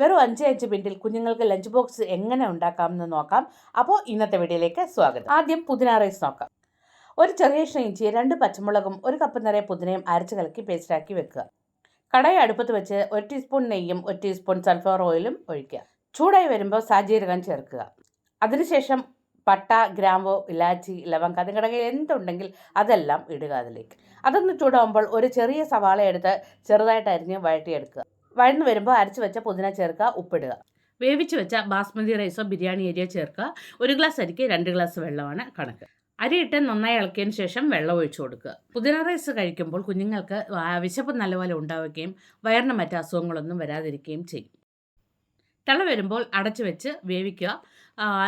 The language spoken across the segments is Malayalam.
വെറും അഞ്ച് അഞ്ച് മിനിറ്റിൽ കുഞ്ഞുങ്ങൾക്ക് ലഞ്ച് ബോക്സ് എങ്ങനെ ഉണ്ടാക്കാമെന്ന് നോക്കാം. അപ്പോൾ ഇന്നത്തെ വീഡിയോയിലേക്ക് സ്വാഗതം. ആദ്യം പുതിന റൈസ് നോക്കാം. ഒരു ചെറിയ ഇഞ്ചി രണ്ട് പച്ചമുളകും ഒരു കപ്പ് നിറയെ പുതിനയും അരച്ച് കലക്കി പേസ്റ്റാക്കി വെക്കുക. കടായി അടുപ്പത്ത് വെച്ച് ഒരു ടീസ്പൂൺ നെയ്യും ഒരു ടീസ്പൂൺ സൺഫ്ലവർ ഓയിലും ഒഴിക്കുക. ചൂടായി വരുമ്പോൾ സാജീരകം ചേർക്കുക. അതിനുശേഷം പട്ട ഗ്രാമ്പോ ഇലാച്ചി ലവങ്ക നിങ്ങളുടെ എന്തുണ്ടെങ്കിൽ അതെല്ലാം ഇടുക അതിലേക്ക്. അതൊന്ന് ചൂടാകുമ്പോൾ ഒരു ചെറിയ സവാള എടുത്ത് ചെറുതായിട്ട് അരിഞ്ഞ് വഴറ്റിയെടുക്കുക. വഴന്നു വരുമ്പോൾ അരച്ച് വെച്ച പുതിന ചേർക്കുക ഉപ്പിടുക. വേവിച്ച് വെച്ച ബാസ്മതി റൈസോ ബിരിയാണി അരിയോ ചേർക്കുക. ഒരു ഗ്ലാസ് അരിക്ക് രണ്ട് ഗ്ലാസ് വെള്ളമാണ് കണക്ക്. അരിയിട്ട് നന്നായി ഇളക്കിയതിന് ശേഷം വെള്ളം ഒഴിച്ചു കൊടുക്കുക. പുതിന റൈസ് കഴിക്കുമ്പോൾ കുഞ്ഞുങ്ങൾക്ക് വിശപ്പ് നല്ലപോലെ ഉണ്ടാവുകയും വയറിന് മറ്റ് അസുഖങ്ങളൊന്നും വരാതിരിക്കുകയും ചെയ്യും. തിള വരുമ്പോൾ അടച്ചു വെച്ച് വേവിക്കുക.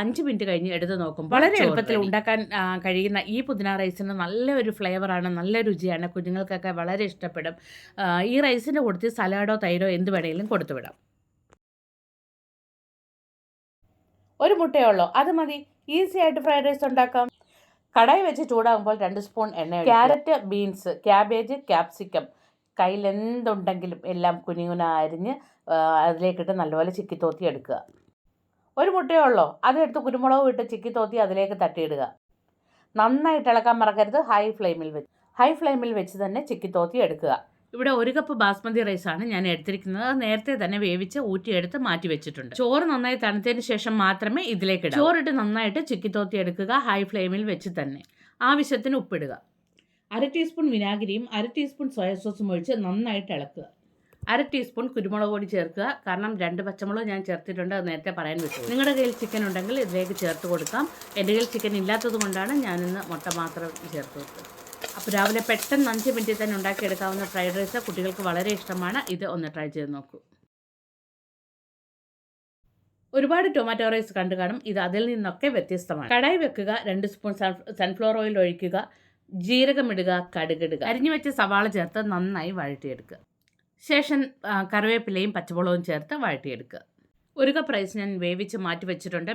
അഞ്ച് മിനിറ്റ് കഴിഞ്ഞ് എടുത്ത് നോക്കുമ്പോൾ വളരെ എളുപ്പത്തിൽ ഉണ്ടാക്കാൻ കഴിയുന്ന ഈ പുതിന റൈസിന് നല്ലൊരു ഫ്ലേവറാണ് നല്ല രുചിയാണ് കുഞ്ഞുങ്ങൾക്കൊക്കെ വളരെ ഇഷ്ടപ്പെടും. ഈ റൈസിന്റെ കൂട്ടത്തിൽ സലാഡോ തൈരോ എന്ത് വേണമെങ്കിലും കൊടുത്തു വിടാം. ഒരു മുട്ടയേ ഉള്ളൂ. അത് മതി. ഈസി ആയിട്ട് ഫ്രൈഡ് റൈസ് ഉണ്ടാക്കാം. കടായി വെച്ച് ചൂടാകുമ്പോൾ രണ്ട് സ്പൂൺ എണ്ണ ക്യാരറ്റ് ബീൻസ് ക്യാബേജ് ക്യാപ്സിക്കം കയ്യിൽ എന്തുണ്ടെങ്കിലും എല്ലാം കുഞ്ഞുകുന അരിഞ്ഞ് അതിലേക്കിട്ട് നല്ലപോലെ ചിക്കി തോത്തി എടുക്കുക. ഒരു മുട്ടയേ ഉള്ളൂ? അതെടുത്ത് കുരുമുളക് ഇട്ട് ചിക്കി തോത്തി അതിലേക്ക് തട്ടിയിടുക. നന്നായിട്ട് ഇളക്കാൻ മറക്കരുത്. ഹൈ ഫ്ലെയിമിൽ വെച്ച് ഹൈ ഫ്ലെയിമിൽ വെച്ച് തന്നെ ചിക്കി തോത്തി എടുക്കുക. ഇവിടെ ഒരു കപ്പ് ബാസ്മതി റൈസാണ് ഞാൻ എടുത്തിരിക്കുന്നത്. നേരത്തെ തന്നെ വേവിച്ച് ഊറ്റിയെടുത്ത് മാറ്റി വെച്ചിട്ടുണ്ട്. ചോറ് നന്നായി തണുത്തതിന് ശേഷം മാത്രമേ ഇതിലേക്ക് ചോറിട്ട് നന്നായിട്ട് ചിക്കി തോത്തി എടുക്കുക. ഹൈ ഫ്ലെയിമിൽ വെച്ച് തന്നെ. ആവശ്യത്തിന് ഉപ്പിടുക. അര ടീസ്പൂൺ വിനാഗിരിയും അര ടീസ്പൂൺ സോയ സോസും ഒഴിച്ച് നന്നായിട്ട് ഇളക്കുക. അര ടീസ്പൂൺ കുരുമുളക് പൊടി ചേർക്കുക. കാരണം രണ്ട് പച്ചമുളക് ഞാൻ ചേർത്തിട്ടുണ്ട് അത് നേരത്തെ പറയാൻ വിട്ടു. നിങ്ങളുടെ കയ്യിൽ ചിക്കൻ ഉണ്ടെങ്കിൽ ഇതിലേക്ക് ചേർത്ത് കൊടുക്കാം. എന്റെ കയ്യിൽ ചിക്കൻ ഇല്ലാത്തത് കൊണ്ടാണ് ഞാനിന്ന് മുട്ട മാത്രം ചേർത്ത് കൊടുത്തത്. അപ്പോൾ രാവിലെ പെട്ടെന്ന് അഞ്ച് മിനിറ്റിൽ തന്നെ ഉണ്ടാക്കിയെടുക്കാവുന്ന ഫ്രൈഡ് റൈസ് കുട്ടികൾക്ക് വളരെ ഇഷ്ടമാണ്. ഇത് ഒന്ന് ട്രൈ ചെയ്ത് നോക്കൂ. ഒരുപാട് ടൊമാറ്റോ റൈസ് കണ്ടു കാണും. ഇത് അതിൽ നിന്നൊക്കെ വ്യത്യസ്തമാണ്. കടായി വെക്കുക രണ്ട് സ്പൂൺ സൺഫ്ലവർ ഓയിൽ ഒഴിക്കുക. ജീരകം ഇടുക കടുകിടുക. അരിഞ്ഞു വെച്ച സവാള ചേർത്ത് നന്നായി വഴറ്റിയെടുക്കുക. ശേഷം കറിവേപ്പിലയും പച്ചമുളകും ചേർത്ത് വഴറ്റിയെടുക്കുക. ഒരു കപ്പ് റൈസ് ഞാൻ വേവിച്ച് മാറ്റി വെച്ചിട്ടുണ്ട്.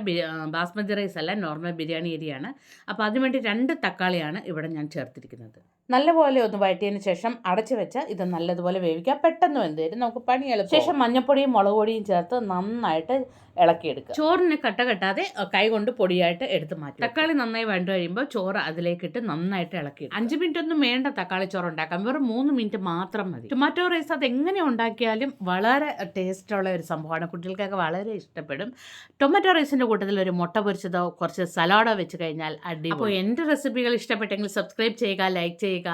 ബാസ്മതി റൈസ് അല്ല നോർമൽ ബിരിയാണി അരിയാണ്. അപ്പോൾ അതിനുവേണ്ടി രണ്ട് തക്കാളിയാണ് ഇവിടെ ഞാൻ ചേർത്തിരിക്കുന്നത്. നല്ലപോലെ ഒന്ന് വഴറ്റിയതിന് ശേഷം അടച്ചു വെച്ച് ഇത് നല്ലതുപോലെ വേവിക്കാം. പെട്ടെന്ന് വെന്ത് തരും നമുക്ക് പണി എളുപ്പം. ശേഷം മഞ്ഞപ്പൊടിയും മുളക് പൊടിയും ചേർത്ത് നന്നായിട്ട് ഇളക്കിയെടുക്കുക. ചോറിന് കട്ട കെട്ടാതെ കൈ കൊണ്ട് പൊടിയായിട്ട് എടുത്ത് മാറ്റും തക്കാളി നന്നായി വഴണ്ട് കഴിയുമ്പോൾ ചോറ് അതിലേക്കിട്ട് നന്നായിട്ട് ഇളക്കി അഞ്ച് മിനിറ്റ് ഒന്നും വേണ്ട തക്കാളി ചോറ് ഉണ്ടാക്കാൻ. വെറും മൂന്ന് മിനിറ്റ് മാത്രം മതി. ടൊമാറ്റോ റൈസ് അത് എങ്ങനെ ഉണ്ടാക്കിയാലും വളരെ ടേസ്റ്റുള്ള ഒരു സംഭവമാണ്. കുട്ടികൾക്കൊക്കെ വളരെ ഇഷ്ടപ്പെടും. ടൊമാറ്റോ റൈസിന്റെ കൂട്ടത്തിൽ ഒരു മുട്ട പൊരിച്ചതോ കുറച്ച് സലാഡോ വെച്ച് കഴിഞ്ഞാൽ അടി അപ്പോൾ എന്റെ റെസിപ്പികൾ ഇഷ്ടപ്പെട്ടെങ്കിൽ സബ്സ്ക്രൈബ് ചെയ്യുക ലൈക്ക് ചെയ്യുക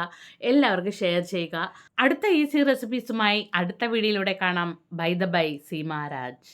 എല്ലാവർക്കും ഷെയർ ചെയ്യുക. അടുത്ത ഈസി റെസിപ്പീസുമായി അടുത്ത വീഡിയോയിലൂടെ കാണാം. By the by Seemaraj